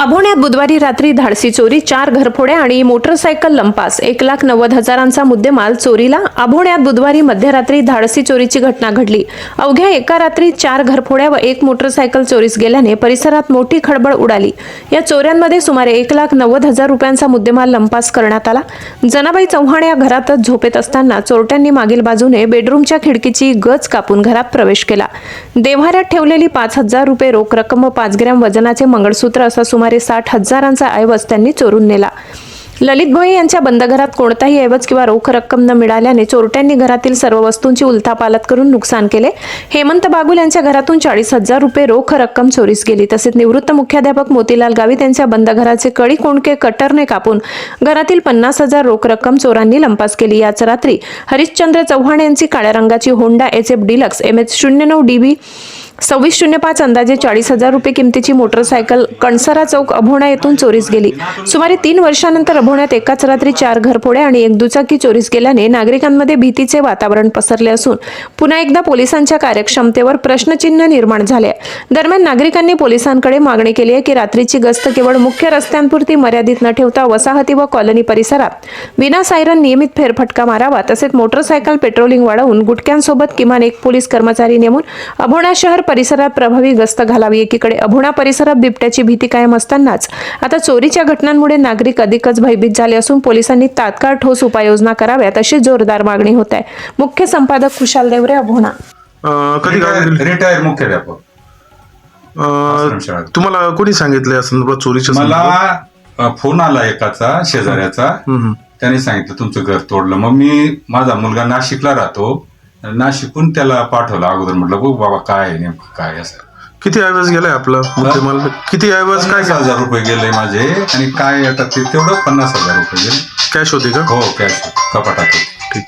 अभोण्यात बुधवारी रात्री धाडसी चोरी चार घरफोड्या आणि मोटरसायकल लंपास. एक लाख नव्वद हजारांचा मुद्देमाल चोरीला. अभोण्यात बुधवारी मध्यरात्री धाडसी चोरीची घटना घडली. अवघ्या एका रात्री चार घरफोड्या व एक मोटरसायकल चोरीस गेल्याने परिसरात मोठी खळबळ उडाली. या चोऱ्यांमध्ये सुमारे एक लाख नव्वद हजार रुपयांचा मुद्देमाल लंपास करण्यात आला. जनाबाई चव्हाण या घरातच झोपेत असताना चोरट्यांनी मागील बाजूने बेडरूमच्या खिडकीची गज कापून घरात प्रवेश केला. देव्हाऱ्यात ठेवलेली पाच हजार रुपये रोख रक्कम व पाच ग्रॅम वजनाचे मंगळसूत्र असा सुमारे साठ हजारांचा ऐवज त्यांनी चोरून नेला. ललित भोये यांच्या बंद घरात कोणताही ऐवज किंवा रोख रक्कम न मिळाल्याने चोरट्यांनी घरातील सर्व वस्तूंची उलथापालत करून नुकसान केले. हेमंत बागुल यांच्या घरातून चाळीस हजार रुपये रोख रक्कम चोरीस गेली. तसेच निवृत्त मुख्याध्यापक मोतीलाल गावित यांच्या बंद घराचे कडी कोणके कटरने कापून घरातील पन्नास हजार रोख रक्कम चोरांनी लंपास केली. याच रात्री हरिश्चंद्र चव्हाण यांची काळ्या रंगाची Honda H F deluxe M H शून्य नऊ डीबी सव्वीस शून्य पाच अंदाजे चाळीस हजार रुपये किमतीची मोटरसायकल कणसरा चौक अभोणा येथून चोरीस गेली सुमारे तीन वर्षानंतर अभोण्यात एकाच रात्री चार घरफोड्या आणि एक दुचाकी चोरीस गेल्याने नागरिकांमध्ये भीतीचे वातावरण पसरले असून पुन्हा एकदा पोलिसांच्या कार्यक्षमतेवर प्रश्नचिन्ह निर्माण झाले आहे. दरम्यान नागरिकांनी पोलिसांकडे मागणी केली आहे की रात्रीची गस्त केवळ मुख्य रस्त्यांपुरती मर्यादित न ठेवता वसाहती व कॉलनी परिसरात विना सायरन नियमित फेरफटका मारावा तसेच मोटरसायकल पेट्रोलिंग वाढवून गुटक्यांसोबत किमान एक पोलीस कर्मचारी नेमून अभोणा शहर परिसरात प्रभावी गस्त घालावी. एकीकडे अभोणा परिसरात बिबट्याची भीती कायम असतानाच आता चोरीच्या घटनांमुळे नागरिक अधिकच भयभीत झाले असून पोलिसांनी तात्काळ ठोस उपाययोजना कराव्यात अशी जोरदार मागणी होत आहे. मुख्य संपादक खुशाल देवरे अभोणा. अं, कधी रिटायर मुख्याध्यापक. तुम्हाला कोणी सांगितलं या संदर्भात चोरीच्या मला फोन आला एकाचा शेजाऱ्याचा. त्याने सांगितलं तुमचं घर तोडलं. मग मी माझा मुलगा नाशिकला राहतो. नाशिकहून त्याला पाठवलं अगोदर म्हटलं बघ बाबा काय आहे नेमकं काय असं. किती ऐवज गेलाय आपलं मुद्देमाल? किती ऐवज काय पन्नास हजार रुपये गेले माझे. आणि काय आता ते तेवढं पन्नास हजार रुपये गेले. कॅश होती का? हो कॅश कपाटात होते.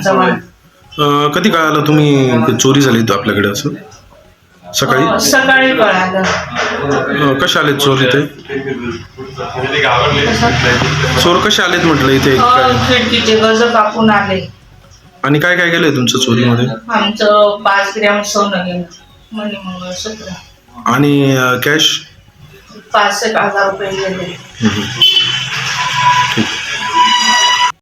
चव्हाण. कधी काय आलं तुम्ही ते चोरी झाली इथं आपल्याकडे असं? सकाळी? अं, सकाळी कळालं. अं, कसे आलेत चोर इथे चोर कसे आलेत म्हटलं इथे अं, खिडकीचे गज कापून आले. आणि काय काय गेलंय तुमचं चोरीमध्ये? आमचं पाच ग्रॅम सोनं गेलं. मणी मंगळसूत्र आणि कॅश पाच एक हजार रुपये गेले.